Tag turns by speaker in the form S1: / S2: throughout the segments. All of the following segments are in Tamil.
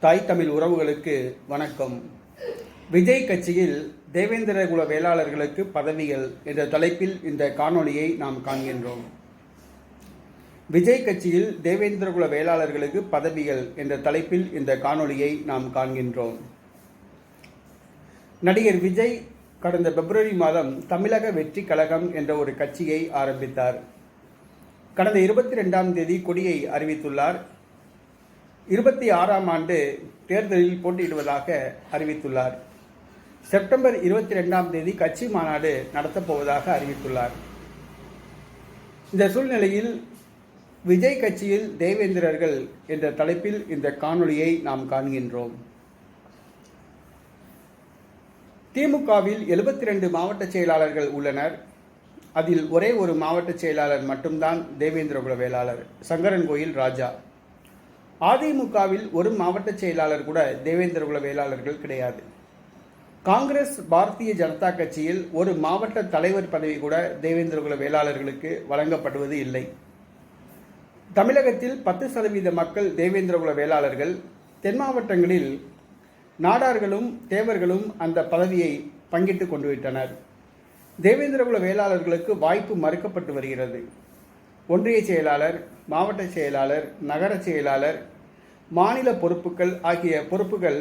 S1: தாய் தமிழ் உறவுகளுக்கு வணக்கம். விஜய் கட்சியில் தேவேந்திர குல வேளாளர்களுக்கு பதவிகள் என்ற தலைப்பில் இந்த காணொளியை நாம் காண்கின்றோம். விஜய் கட்சியில் தேவேந்திர குல வேளாளர்களுக்கு பதவிகள் என்ற தலைப்பில் இந்த காணொளியை நாம் காண்கின்றோம். நடிகர் விஜய் கடந்த பிப்ரவரி மாதம் தமிழக வெற்றி கழகம் என்ற ஒரு கட்சியை ஆரம்பித்தார். கடந்த இருபத்தி ரெண்டாம் தேதி கொடியை அறிவித்துள்ளார். இருபத்தி ஆறாம் ஆண்டு தேர்தலில் போட்டியிடுவதாக அறிவித்துள்ளார். செப்டம்பர் இருபத்தி ரெண்டாம் தேதி கட்சி மாநாடு நடத்தப்போவதாக அறிவித்துள்ளார். இந்த சூழ்நிலையில் விஜய் கட்சியில் தேவேந்திரர்கள் என்ற தலைப்பில் இந்த காணொளியை நாம் காண்கின்றோம். திமுகவில் எழுபத்தி ரெண்டு மாவட்ட செயலாளர்கள் உள்ளனர். அதில் ஒரே ஒரு மாவட்ட செயலாளர் மட்டும்தான் தேவேந்திரகுல வேளாளர் சங்கரன் கோயில் ராஜா. அதிமுகவில் ஒரு மாவட்ட செயலாளர் கூட தேவேந்திரகுல வேளாளர்கள் கிடையாது. காங்கிரஸ் பாரதிய ஜனதா கட்சியில் ஒரு மாவட்ட தலைவர் பதவி கூட தேவேந்திரகுல வேளாளர்களுக்கு வழங்கப்படுவது இல்லை. தமிழகத்தில் பத்து சதவீத மக்கள் தேவேந்திரகுல வேளாளர்கள். தென் மாவட்டங்களில் நாடார்களும் தேவர்களும் அந்த பதவியை பங்கிட்டு கொண்டு விட்டனர். தேவேந்திரகுல வேளாளர்களுக்கு வாய்ப்பு மறுக்கப்பட்டு வருகிறது. ஒன்றிய செயலாளர் மாவட்ட செயலாளர் நகர செயலாளர் மாநில பொறுப்புகள் ஆகிய பொறுப்புகள்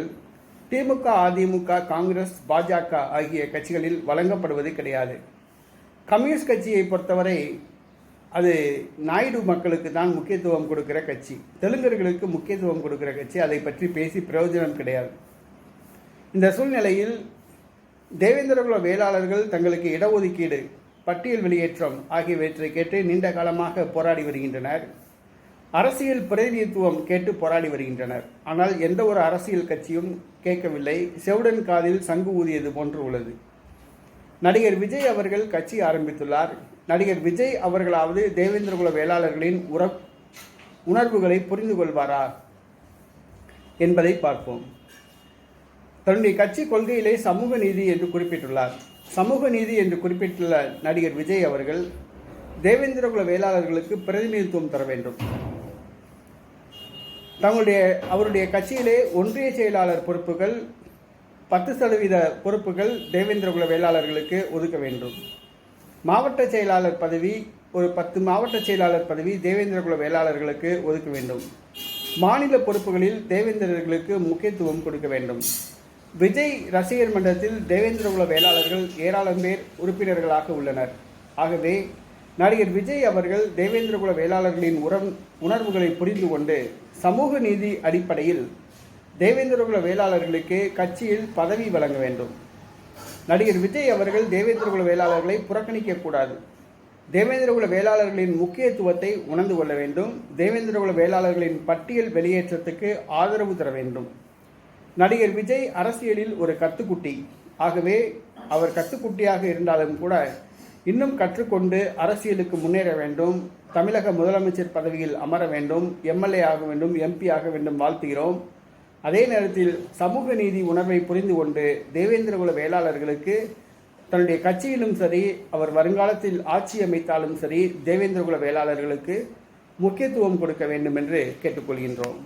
S1: திமுக அதிமுக காங்கிரஸ் பாஜக ஆகிய கட்சிகளில் வழங்கப்படுவது கிடையாது. கம்யூனிஸ்ட் கட்சியை பொறுத்தவரை அது நாயுடு மக்களுக்கு தான் முக்கியத்துவம் கொடுக்கிற கட்சி. தெலுங்கர்களுக்கு முக்கியத்துவம் கொடுக்கிற கட்சி. அதை பற்றி பேசி பிரயோஜனம் கிடையாது. இந்த சூழ்நிலையில் தேவேந்திரகுல வேளாளர்கள் தங்களுக்கு இடஒதுக்கீடு பட்டியல் வெளியேற்றம் ஆகியவற்றை கேட்டு நீண்ட காலமாக போராடி வருகின்றனர். அரசியல் பிரதிநிதித்துவம் கேட்டு போராடி வருகின்றனர். ஆனால் எந்த ஒரு அரசியல் கட்சியும் கேட்கவில்லை. செவுடன் காதில் சங்கு ஊதியது போன்று உள்ளது. நடிகர் விஜய் அவர்கள் கட்சி ஆரம்பித்துள்ளார். நடிகர் விஜய் அவர்களாவது தேவேந்திரகுல வேளாளர்களின் உற உணர்வுகளை புரிந்து கொள்வாரா என்பதை பார்ப்போம். தன்னுடைய கட்சி கொள்கையிலே சமூக நீதி என்று குறிப்பிட்டுள்ளார். சமூக நீதி என்று குறிப்பிட்டுள்ள நடிகர் விஜய் அவர்கள் தேவேந்திரகுல வேளாளர்களுக்கு பிரதிநிதித்துவம் தர வேண்டும். தங்களுடைய அவருடைய கட்சியிலே ஒன்றிய செயலாளர் பொறுப்புகள் பத்து சதவீத பொறுப்புகள் தேவேந்திரகுல வேளாளர்களுக்கு ஒதுக்க வேண்டும். மாவட்ட செயலாளர் பதவி ஒரு பத்து மாவட்ட செயலாளர் பதவி தேவேந்திரகுல வேளாளர்களுக்கு ஒதுக்க வேண்டும். மாநில பொறுப்புகளில் தேவேந்திரர்களுக்கு முக்கியத்துவம் கொடுக்க வேண்டும். விஜய் ரசிகர் மன்றத்தில் தேவேந்திரகுல வேளாளர்கள் ஏராளம் பேர் உறுப்பினர்களாக உள்ளனர். ஆகவே நடிகர் விஜய் அவர்கள் தேவேந்திரகுல வேளாளர்களின் உரம் உணர்வுகளை புரிந்து கொண்டு சமூக நீதி அடிப்படையில் தேவேந்திரகுல வேளாளர்களுக்கு கட்சியில் பதவி வழங்க வேண்டும். நடிகர் விஜய் அவர்கள் தேவேந்திரகுல வேளாளர்களை புறக்கணிக்கக்கூடாது தேவேந்திரகுல வேளாளர்களின் முக்கியத்துவத்தை உணர்ந்து கொள்ள வேண்டும். தேவேந்திரகுல வேளாளர்களின் பட்டியல் வெளியேற்றத்துக்கு ஆதரவு தர வேண்டும். நடிகர் விஜய் அரசியலில் ஒரு கத்துக்குட்டி. ஆகவே அவர் கத்துக்குட்டியாக இருந்தாலும் கூட இன்னும் கற்றுக்கொண்டு அரசியலுக்கு முன்னேற வேண்டும். தமிழக முதலமைச்சர் பதவியில் அமர வேண்டும். எம்எல்ஏ ஆக வேண்டும் எம்பி ஆக வேண்டும் வாழ்த்துகிறோம். அதே நேரத்தில் சமூக நீதி உணர்வை புரிந்து கொண்டு தேவேந்திரகுல வேளாளர்களுக்கு தன்னுடைய கட்சியிலும் சரி அவர் வருங்காலத்தில் ஆட்சி அமைத்தாலும் சரி தேவேந்திரகுல வேளாளர்களுக்கு முக்கியத்துவம் கொடுக்க வேண்டும் என்று கேட்டுக்கொள்கின்றோம்.